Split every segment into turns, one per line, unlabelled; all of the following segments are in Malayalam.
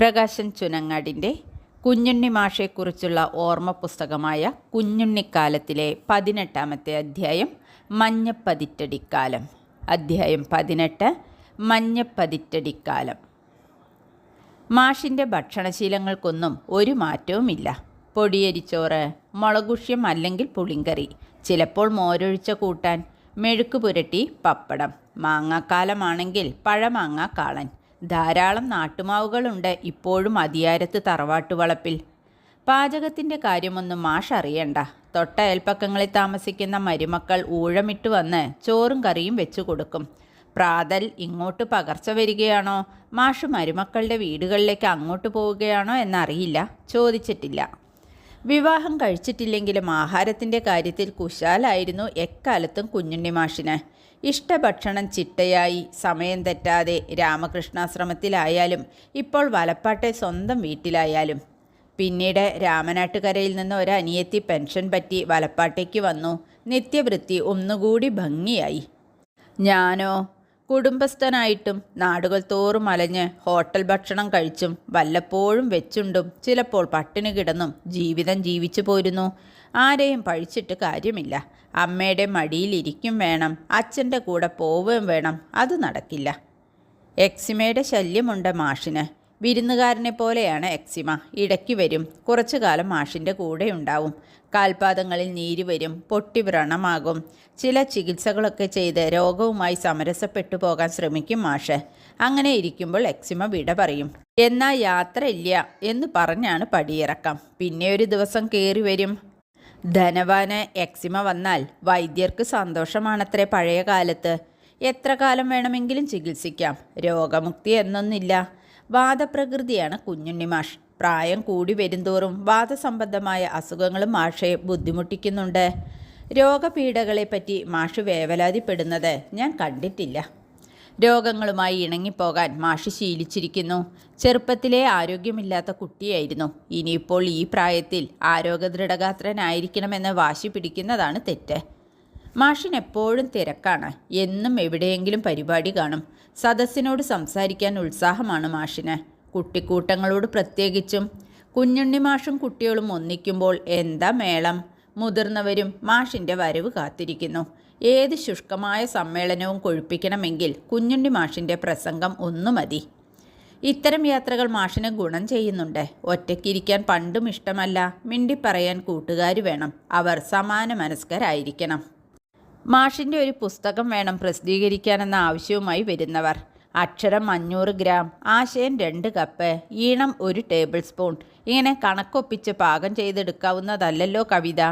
പ്രകാശൻ ചുനങ്ങാടിന്റെ കുഞ്ഞുണ്ണി മാഷയെക്കുറിച്ചുള്ള ഓർമ്മ പുസ്തകമായ കുഞ്ഞുണ്ണിക്കാലത്തിലെ പതിനെട്ടാമത്തെ അധ്യായം മഞ്ഞപ്പതിറ്റടിക്കാലം. അധ്യായം പതിനെട്ട് മഞ്ഞപ്പതിറ്റടിക്കാലം. മാഷിന്റെ ഭക്ഷണശീലങ്ങൾക്കൊന്നും ഒരു മാറ്റവുമില്ല. പൊടിയരിച്ചോറ് മുളകുഷ്യം അല്ലെങ്കിൽ പുളിങ്കറി ചിലപ്പോൾ മോരൊഴിച്ച കൂട്ടാൻ മെഴുക്ക് പുരട്ടി പപ്പടം മാങ്ങാക്കാലമാണെങ്കിൽ പഴമാങ്ങ കാളൻ ധാരാളം നാട്ടുമാവുകളുണ്ട് ഇപ്പോഴും അതിയാരത്ത് തറവാട്ടുവളപ്പിൽ പാചകത്തിന്റെ കാര്യമൊന്നും മാഷ് അറിയണ്ട. തൊട്ട അയൽപ്പക്കങ്ങളിൽ താമസിക്കുന്ന മരുമക്കൾ ഊഴമിട്ട് വന്ന് ചോറും കറിയും വെച്ചു കൊടുക്കും. പ്രാതൽ ഇങ്ങോട്ട് പകർച്ച വരികയാണോ? മാഷ് മരുമക്കളുടെ വീടുകളിലേക്ക് അങ്ങോട്ട് പോവുകയാണോ എന്നറിയില്ല. ചോദിച്ചിട്ടില്ല. വിവാഹം കഴിച്ചിട്ടില്ലെങ്കിലും ആഹാരത്തിന്റെ കാര്യത്തിൽ കുശാലായിരുന്നു എക്കാലത്തും കുഞ്ഞുണ്ണി മാഷിന്. ഇഷ്ടഭക്ഷണം ചിട്ടയായി സമയം തെറ്റാതെ രാമകൃഷ്ണാശ്രമത്തിലായാലും ഇപ്പോൾ വലപ്പാട്ടെ സ്വന്തം വീട്ടിലായാലും. പിന്നീട് രാമനാട്ടുകരയിൽ നിന്ന് ഒരു അനിയത്തി പെൻഷൻ പറ്റി വലപ്പാട്ടേക്ക് വന്നു. നിത്യവൃത്തി ഒന്നുകൂടി ഭംഗിയായി. ഞാനോ കുടുംബസ്ഥനായിട്ടും നാടുകൾ തോറും അലഞ്ഞ് ഹോട്ടൽ ഭക്ഷണം കഴിച്ചും വല്ലപ്പോഴും വെച്ചുണ്ടും ചിലപ്പോൾ പട്ടിണി കിടന്നും ജീവിതം ജീവിച്ചു പോരുന്നു. ആരെയും പഴിച്ചിട്ട് കാര്യമില്ല. അമ്മയുടെ മടിയിലിരിക്കും വേണം. അച്ഛന്റെ കൂടെ പോവുകയും വേണം. അത് നടക്കില്ല. എക്സിമയുടെ ശല്യമുണ്ട് മാഷിന്. വിരുന്നുകാരനെ പോലെയാണ് എക്സിമ. ഇടയ്ക്ക് വരും. കുറച്ചു കാലം മാഷിന്റെ കൂടെ ഉണ്ടാവും. കാൽപാദങ്ങളിൽ നീര് വരും. പൊട്ടി വ്രണമാകും. ചില ചികിത്സകളൊക്കെ ചെയ്ത് രോഗവുമായി സമരസപ്പെട്ടു പോകാൻ ശ്രമിക്കും മാഷ്. അങ്ങനെ ഇരിക്കുമ്പോൾ എക്സിമ വിട പറയും. എന്നാൽ യാത്രയില്ല എന്ന് പറഞ്ഞാണ് പടിയിറക്കം. പിന്നെ ഒരു ദിവസം കയറി വരും. ധനവാന് എക്സിമ വന്നാൽ വൈദ്യർക്ക് സന്തോഷമാണത്രേ പഴയ കാലത്ത്. എത്ര കാലം വേണമെങ്കിലും ചികിത്സിക്കാം. രോഗമുക്തി എന്നൊന്നില്ല വാദപ്രകൃതിയാണ് കുഞ്ഞുണ്ണി മാഷ്. പ്രായം കൂടി വരുന്തോറും വാദസംബന്ധമായ അസുഖങ്ങളും മാഷയെ ബുദ്ധിമുട്ടിക്കുന്നുണ്ട്. രോഗപീഠകളെപ്പറ്റി മാഷ് വേവലാതിപ്പെടുന്നത് ഞാൻ കണ്ടിട്ടില്ല. രോഗങ്ങളുമായി ഇണങ്ങിപ്പോകാൻ മാഷ് ശീലിച്ചിരിക്കുന്നു. ചെറുപ്പത്തിലെ ആരോഗ്യമില്ലാത്ത കുട്ടിയായിരുന്നു. ഇനിയിപ്പോൾ ഈ പ്രായത്തിൽ ആരോഗ്യദൃഢഗാത്രനായിരിക്കണമെന്ന് വാശി പിടിക്കുന്നതാണ് തെറ്റ്. മാഷിനെപ്പോഴും തിരക്കാണ്. എന്നും എവിടെയെങ്കിലും പരിപാടി കാണും. സദസ്സിനോട് സംസാരിക്കാൻ ഉത്സാഹമാണ് മാഷിന്. കുട്ടിക്കൂട്ടങ്ങളോട് പ്രത്യേകിച്ചും. കുഞ്ഞുണ്ണി മാഷും കുട്ടികളും ഒന്നിക്കുമ്പോൾ എന്താ മേളം? മുതിർന്നവരും മാഷിന്റെ വരവ് കാത്തിരിക്കുന്നു. ഏത് ശുഷ്കമായ സമ്മേളനവും കൊഴുപ്പിക്കണമെങ്കിൽ കുഞ്ഞുണ്ണി മാഷിന്റെ പ്രസംഗം ഒന്നു മതി. ഇത്തരം യാത്രകൾ മാഷിന് ഗുണം ചെയ്യുന്നുണ്ട്. ഒറ്റയ്ക്കിരിക്കാൻ പണ്ടും ഇഷ്ടമല്ല. മിണ്ടിപ്പറയാൻ കൂട്ടുകാർ വേണം. അവർ സമാന മനസ്കരായിരിക്കണം മാഷിന്റെ ഒരു പുസ്തകം വേണം പ്രസിദ്ധീകരിക്കാനെന്ന ആവശ്യവുമായി വരുന്നവർ. അക്ഷരം അഞ്ഞൂറ് ഗ്രാം ആശയം രണ്ട് കപ്പ് ഈണം ഒരു ടേബിൾ സ്പൂൺ. ഇങ്ങനെ കണക്കൊപ്പിച്ച് പാകം ചെയ്തെടുക്കാവുന്നതല്ലല്ലോ കവിത.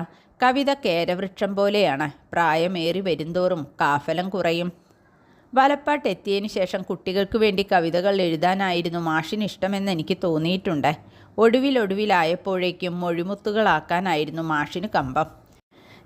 കവിത കേരവൃക്ഷം പോലെയാണ്. പ്രായമേറി വരുന്തോറും കാഫലം കുറയും. വലപ്പാട്ട് എത്തിയതിന് ശേഷം കുട്ടികൾക്ക് വേണ്ടി കവിതകൾ എഴുതാനായിരുന്നു മാഷിന് ഇഷ്ടമെന്ന് എനിക്ക് തോന്നിയിട്ടുണ്ട്. ഒടുവിലൊടുവിലായപ്പോഴേക്കും മൊഴിമുത്തുകളാക്കാനായിരുന്നു മാഷിന് കമ്പം.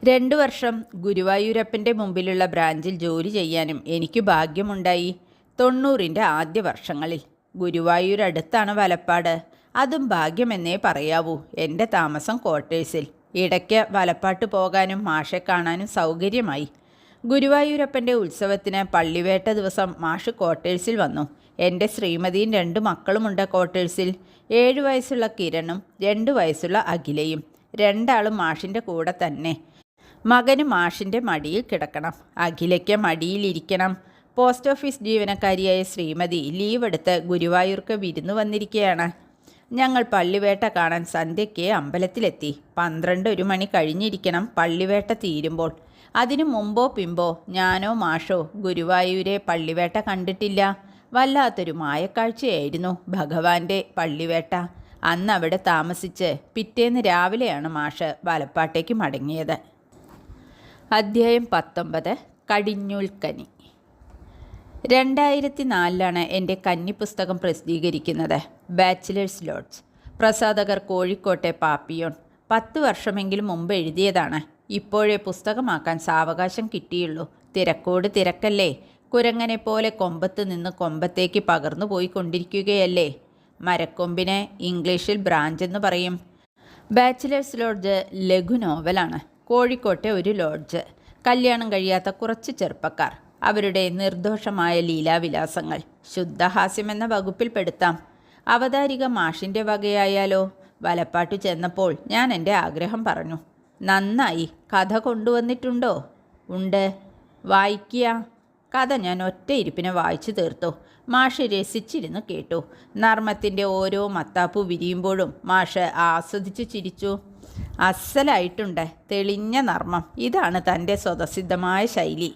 രണ്ടു വർഷം ഗുരുവായൂരപ്പന്റെ മുമ്പിലുള്ള ബ്രാഞ്ചിൽ ജോലി ചെയ്യാനും എനിക്ക് ഭാഗ്യമുണ്ടായി. തൊണ്ണൂറിന്റെ ആദ്യ വർഷങ്ങളിൽ ഗുരുവായൂർ അടുത്താണ് വലപ്പാട്. അതും ഭാഗ്യമെന്നേ പറയാവൂ എന്റെ താമസം ക്വാർട്ടേഴ്സിൽ. ഇടയ്ക്ക് വലപ്പാട്ട് പോകാനും മാഷെ കാണാനും സൗകര്യമായി. ഗുരുവായൂരപ്പന്റെ ഉത്സവത്തിന് പള്ളിവേട്ട ദിവസം മാഷ് ക്വാർട്ടേഴ്സിൽ വന്നു. എന്റെ ശ്രീമതിയും രണ്ട് മക്കളുമുണ്ട് ക്വാർട്ടേഴ്സിൽ. ഏഴു വയസ്സുള്ള കിരണും രണ്ട് വയസ്സുള്ള അഖിലയും. രണ്ടാളും മാഷിന്റെ കൂടെ തന്നെ. മകന് മാഷിന്റെ മടിയിൽ കിടക്കണം. അഖിലയ്ക്ക് മടിയിലിരിക്കണം പോസ്റ്റ് ഓഫീസ് ജീവനക്കാരിയായ ശ്രീമതി ലീവ് എടുത്ത് ഗുരുവായൂർക്ക് വിരുന്നു വന്നിരിക്കുകയാണ് ഞങ്ങൾ പള്ളിവേട്ട കാണാൻ സന്ധ്യയ്ക്ക് അമ്പലത്തിലെത്തി. പന്ത്രണ്ട് ഒരു മണി കഴിഞ്ഞിരിക്കണം പള്ളിവേട്ട തീരുമ്പോൾ. അതിനു മുമ്പോ പിമ്പോ ഞാനോ മാഷോ ഗുരുവായൂരെ പള്ളിവേട്ട കണ്ടിട്ടില്ല. വല്ലാത്തൊരു മായക്കാഴ്ചയായിരുന്നു ഭഗവാന്റെ പള്ളിവേട്ട. അന്ന് അവിടെ താമസിച്ച് പിറ്റേന്ന് രാവിലെയാണ് മാഷ് വലപ്പാട്ടേക്ക് മടങ്ങിയത്. അധ്യായം പത്തൊമ്പത്. കടിഞ്ഞൂൽക്കനി. രണ്ടായിരത്തി നാലിലാണ് എന്റെ കന്നി പുസ്തകം പ്രസിദ്ധീകരിക്കുന്നത്. ബാച്ചിലേഴ്സ് ലോഡ്സ് പ്രസാധകർ കോഴിക്കോട്ടെ പാപ്പിയോൺ. പത്ത് വർഷമെങ്കിലും മുമ്പ് എഴുതിയതാണ്. ഇപ്പോഴേ പുസ്തകമാക്കാൻ സാവകാശം കിട്ടിയുള്ളൂ. തിരക്കോട് തിരക്കല്ലേ? കുരങ്ങനെ പോലെ കൊമ്പത്ത് നിന്ന് കൊമ്പത്തേക്ക് പകർന്നു പോയിക്കൊണ്ടിരിക്കുകയല്ലേ? മരക്കൊമ്പിനെ ഇംഗ്ലീഷിൽ ബ്രാഞ്ച് എന്ന് പറയും. ബാച്ചിലേഴ്സ് ലോഡ്ജ് ലഘു നോവലാണ്. കോഴിക്കോട്ടെ ഒരു ലോഡ്ജ്. കല്യാണം കഴിയാത്ത കുറച്ച് ചെറുപ്പക്കാർ. അവരുടെ നിർദോഷമായ ലീലാവിലാസങ്ങൾ. ശുദ്ധഹാസ്യമെന്ന വകുപ്പിൽപ്പെടുത്താം. അവതാരിക മാഷിന്റെ വകയായാലോ? വലപ്പാട്ടു ചെന്നപ്പോൾ ഞാൻ എന്റെ ആഗ്രഹം പറഞ്ഞു. നന്നായി. കഥ കൊണ്ടുവന്നിട്ടുണ്ടോ? ഉണ്ട്. വായിക്കുക. കഥ ഞാൻ ഒറ്റ ഇരിപ്പിനെ വായിച്ചു തീർത്തു. മാഷ് രസിച്ചിരുന്ന് കേട്ടു. നർമ്മത്തിന്റെ ഓരോ മത്താപ്പു വിരിയുമ്പോഴും മാഷ് ആസ്വദിച്ച് ചിരിച്ചു. അസലായിട്ടുണ്ട് തെളിഞ്ഞ നർമ്മം. ഇതാണ് തന്റെ സ്വതസിദ്ധമായ ശൈലി.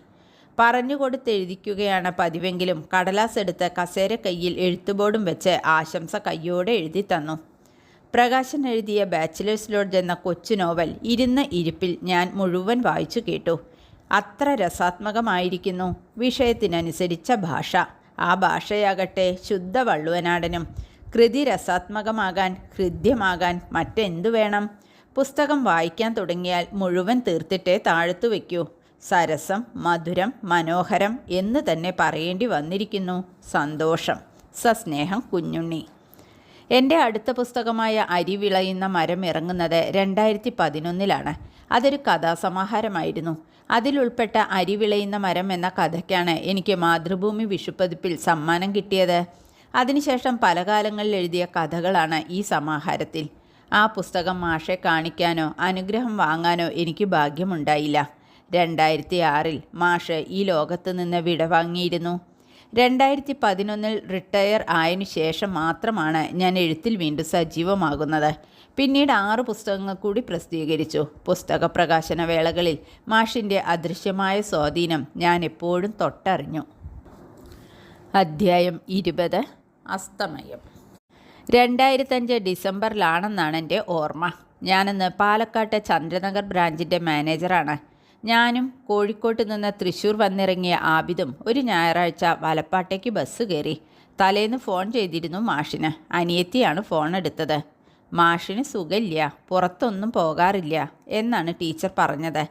പറഞ്ഞു കൊടുത്തെഴുതിക്കുകയാണ് പതിവെങ്കിലും കടലാസ് എടുത്ത് കസേര കയ്യിൽ എഴുത്തുബോർഡും വെച്ച് ആശംസ കയ്യോടെ എഴുതി തന്നു. പ്രകാശൻ എഴുതിയ ബാച്ചിലേഴ്സ് ലോഡ്ജ് എന്ന കൊച്ചു നോവൽ ഇരുന്ന ഇരിപ്പിൽ ഞാൻ മുഴുവൻ വായിച്ചു കേട്ടു. അത്ര രസാത്മകമായിരിക്കുന്നു വിഷയത്തിനനുസരിച്ച ഭാഷ. ആ ഭാഷയാകട്ടെ ശുദ്ധ വള്ളുവനാടനും. കൃതി രസാത്മകമാകാൻ ഹൃദ്യമാകാൻ മറ്റെന്തു വേണം? പുസ്തകം വായിക്കാൻ തുടങ്ങിയാൽ മുഴുവൻ തീർത്തിട്ടേ താഴ്ത്തു വയ്ക്കൂ സരസം മധുരം മനോഹരം എന്ന് തന്നെ പറയേണ്ടി വന്നിരിക്കുന്നു. സന്തോഷം. സസ്നേഹം കുഞ്ഞുണ്ണി. എന്റെ അടുത്ത പുസ്തകമായ അരി വിളയുന്ന മരം ഇറങ്ങുന്നത് രണ്ടായിരത്തി പതിനൊന്നിലാണ് അതൊരു കഥാസമാഹാരമായിരുന്നു. അതിലുൾപ്പെട്ട അരി വിളയുന്ന മരം എന്ന കഥയ്ക്കാണ് എനിക്ക് മാതൃഭൂമി വിഷുപ്പതിപ്പിൽ സമ്മാനം കിട്ടിയത്. അതിനുശേഷം പല കാലങ്ങളിൽ എഴുതിയ കഥകളാണ് ഈ സമാഹാരത്തിൽ. ആ പുസ്തകം മാഷെ കാണിക്കാനോ അനുഗ്രഹം വാങ്ങാനോ എനിക്ക് ഭാഗ്യമുണ്ടായില്ല. രണ്ടായിരത്തി ആറിൽ മാഷ് ഈ ലോകത്ത് നിന്ന് വിടവാങ്ങിയിരുന്നു. രണ്ടായിരത്തി പതിനൊന്നിൽ റിട്ടയർ ആയതിനു ശേഷം മാത്രമാണ് ഞാൻ എഴുത്തിൽ വീണ്ടും സജീവമാകുന്നത്. പിന്നീട് ആറ് പുസ്തകങ്ങൾ കൂടി പ്രസിദ്ധീകരിച്ചു. പുസ്തക പ്രകാശന വേളകളിൽ മാഷിന്റെ അദൃശ്യമായ സ്വാധീനം ഞാൻ എപ്പോഴും തൊട്ടറിഞ്ഞു. അധ്യായം ഇരുപത്. അസ്തമയം. രണ്ടായിരത്തഞ്ച് ഡിസംബറിലാണെന്നാണ് എന്റെ ഓർമ്മ. ഞാനിന്ന് പാലക്കാട്ടെ ചന്ദ്രനഗർ ബ്രാഞ്ചിന്റെ മാനേജറാണ്. ഞാനും കോഴിക്കോട്ട് നിന്ന് തൃശ്ശൂർ വന്നിറങ്ങിയ ആബിദും ഒരു ഞായറാഴ്ച വലപ്പാട്ടേക്ക് ബസ് കയറി. തലേന്ന് ഫോൺ ചെയ്തിരുന്നു മാഷിന്. അനിയത്തിയാണ് ഫോൺ എടുത്തത്. മാഷിന് സുഖമില്ല പുറത്തൊന്നും പോകാറില്ല എന്നാണ് ടീച്ചർ പറഞ്ഞത്.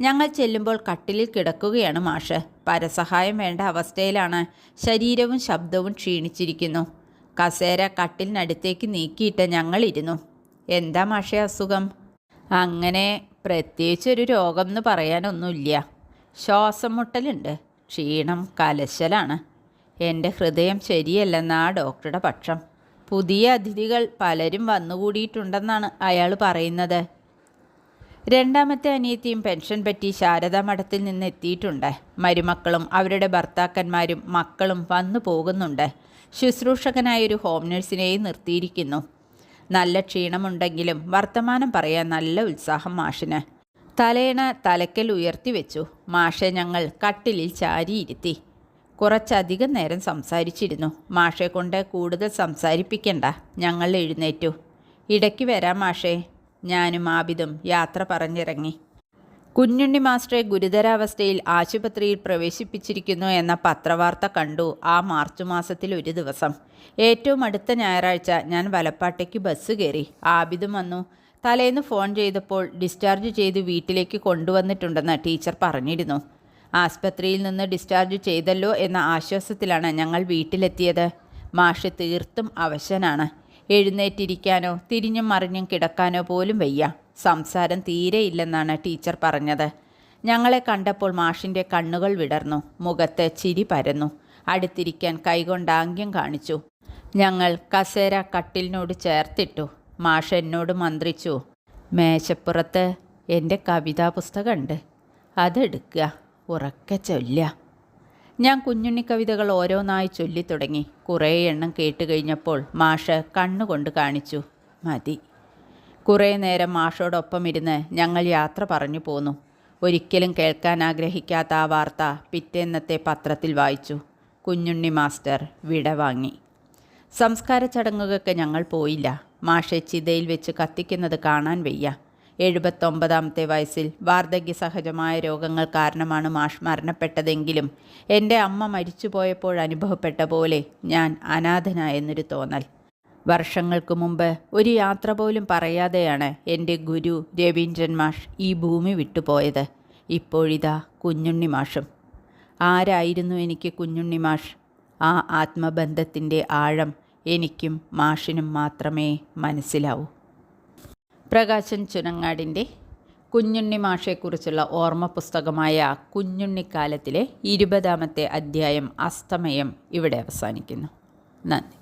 ഞങ്ങൾ ചെല്ലുമ്പോൾ കട്ടിലിൽ കിടക്കുകയാണ് മാഷ്. പരസഹായം വേണ്ട അവസ്ഥയിലാണ്. ശരീരവും ശബ്ദവും ക്ഷീണിച്ചിരിക്കുന്നു. കസേര കട്ടിലിനടുത്തേക്ക് നീക്കിയിട്ട് ഞങ്ങളിരുന്നു. എന്താ മാഷെ അസുഖം? അങ്ങനെ പ്രത്യേകിച്ചൊരു രോഗം എന്ന് പറയാനൊന്നുമില്ല. ശ്വാസം മുട്ടലുണ്ട് ക്ഷീണം കലശലാണ്. എന്റെ ഹൃദയം ശരിയല്ലെന്നാ ഡോക്ടറുടെ പക്ഷം. പുതിയ അതിഥികൾ പലരും വന്നുകൂടിയിട്ടുണ്ടെന്നാണ് അയാൾ പറയുന്നത്. രണ്ടാമത്തെ അനിയത്തിയും പെൻഷൻ പറ്റി ശാരദാ മഠത്തിൽ നിന്ന് എത്തിയിട്ടുണ്ട് മരുമക്കളും അവരുടെ ഭർത്താക്കന്മാരും മക്കളും വന്നു പോകുന്നുണ്ട് ശുശ്രൂഷകനായൊരു ഹോം നഴ്സിനെയും നിർത്തിയിരിക്കുന്നു. നല്ല ക്ഷീണമുണ്ടെങ്കിലും വർത്തമാനം പറയാൻ നല്ല ഉത്സാഹം മാഷിന്. തലേണ തലക്കൽ ഉയർത്തി വെച്ചു. മാഷെ ഞങ്ങൾ കട്ടിലിൽ ചാരിയിരുത്തി കുറച്ചധികം നേരം സംസാരിച്ചിരുന്നു. മാഷെ കൊണ്ട് കൂടുതൽ സംസാരിപ്പിക്കണ്ട. ഞങ്ങൾ എഴുന്നേറ്റു. ഇടയ്ക്ക് വരാം മാഷേ. ഞാനും ആബിദും യാത്ര പറഞ്ഞിറങ്ങി. കുഞ്ഞുണ്ണി മാസ്റ്ററെ ഗുരുതരാവസ്ഥയിൽ ആശുപത്രിയിൽ പ്രവേശിപ്പിച്ചിരിക്കുന്നു എന്ന പത്രവാർത്ത കണ്ടു ആ മാർച്ച് മാസത്തിൽ ഒരു ദിവസം. ഏറ്റവും അടുത്ത ഞായറാഴ്ച ഞാൻ വലപ്പാട്ടയ്ക്ക് ബസ് കയറി. ആബിദും വന്നു. തലേന്ന് ഫോൺ ചെയ്തപ്പോൾ ഡിസ്ചാർജ് ചെയ്ത് വീട്ടിലേക്ക് കൊണ്ടുവന്നിട്ടുണ്ടെന്ന് ടീച്ചർ പറഞ്ഞിരുന്നു. ആസ്പത്രിയിൽ നിന്ന് ഡിസ്ചാർജ് ചെയ്തല്ലോ എന്ന ആശ്വാസത്തിലാണ് ഞങ്ങൾ വീട്ടിലെത്തിയത്. മാഷ് തീർത്തും അവശനാണ്. എഴുന്നേറ്റിരിക്കാനോ തിരിഞ്ഞും മറിഞ്ഞും കിടക്കാനോ പോലും വയ്യ. സംസാരം തീരെയില്ലെന്നാണ് ടീച്ചർ പറഞ്ഞത്. ഞങ്ങളെ കണ്ടപ്പോൾ മാഷിന്റെ കണ്ണുകൾ വിടർന്നു. മുഖത്ത് ചിരി പരന്നു. അടുത്തിരിക്കാൻ കൈകൊണ്ട് ആംഗ്യം കാണിച്ചു. ഞങ്ങൾ കസേര കട്ടിലിനോട് ചേർത്തിട്ടു. മാഷ് എന്നോട് മന്ത്രിച്ചു മേശപ്പുറത്ത് എന്റെ കവിതാ പുസ്തകമുണ്ട് അതെടുക്കുക. ഉറക്കെ ചൊല്ല ഞാൻ കുഞ്ഞുണ്ണി കവിതകൾ ഓരോന്നായി ചൊല്ലിത്തുടങ്ങി. കുറേ എണ്ണം കേട്ട് കഴിഞ്ഞപ്പോൾ മാഷ് കണ്ണുകൊണ്ട് കാണിച്ചു മതി. കുറേ നേരം മാഷോടൊപ്പം ഇരുന്ന് ഞങ്ങൾ യാത്ര പറഞ്ഞു പോന്നു. ഒരിക്കലും കേൾക്കാൻ ആഗ്രഹിക്കാത്ത ആ വാർത്ത പിറ്റേന്നത്തെ പത്രത്തിൽ വായിച്ചു. കുഞ്ഞുണ്ണി മാസ്റ്റർ വിട വാങ്ങി. സംസ്കാര ചടങ്ങുകൾക്ക് ഞങ്ങൾ പോയില്ല. മാഷെ ചിതയിൽ വെച്ച് കത്തിക്കുന്നത് കാണാൻ വയ്യ. എഴുപത്തൊമ്പതാമത്തെ വയസ്സിൽ വാർദ്ധക്യ സഹജമായ രോഗങ്ങൾ കാരണമാണ് മാഷ് മരണപ്പെട്ടതെങ്കിലും എന്റെ അമ്മ മരിച്ചുപോയപ്പോൾ അനുഭവപ്പെട്ട പോലെ ഞാൻ അനാഥനായെന്നൊരു തോന്നൽ. വർഷങ്ങൾക്ക് മുമ്പ് ഒരു യാത്ര പോലും പറയാതെയാണ് എന്റെ ഗുരു രവീന്ദ്രൻ മാഷ് ഈ ഭൂമി വിട്ടുപോയത്. ഇപ്പോഴിതാ കുഞ്ഞുണ്ണി മാഷും. ആരായിരുന്നു എനിക്ക് കുഞ്ഞുണ്ണി മാഷ്? ആ ആത്മബന്ധത്തിന്റെ ആഴം എനിക്കും മാഷിനും മാത്രമേ മനസ്സിലാവൂ. പ്രകാശൻ ചുനങ്ങാടിന്റെ കുഞ്ഞുണ്ണി മാഷയെക്കുറിച്ചുള്ള ഓർമ്മ പുസ്തകമായ കുഞ്ഞുണ്ണിക്കാലത്തിലെ ഇരുപതാമത്തെ അധ്യായം അസ്തമയം ഇവിടെ അവസാനിക്കുന്നു. നന്ദി.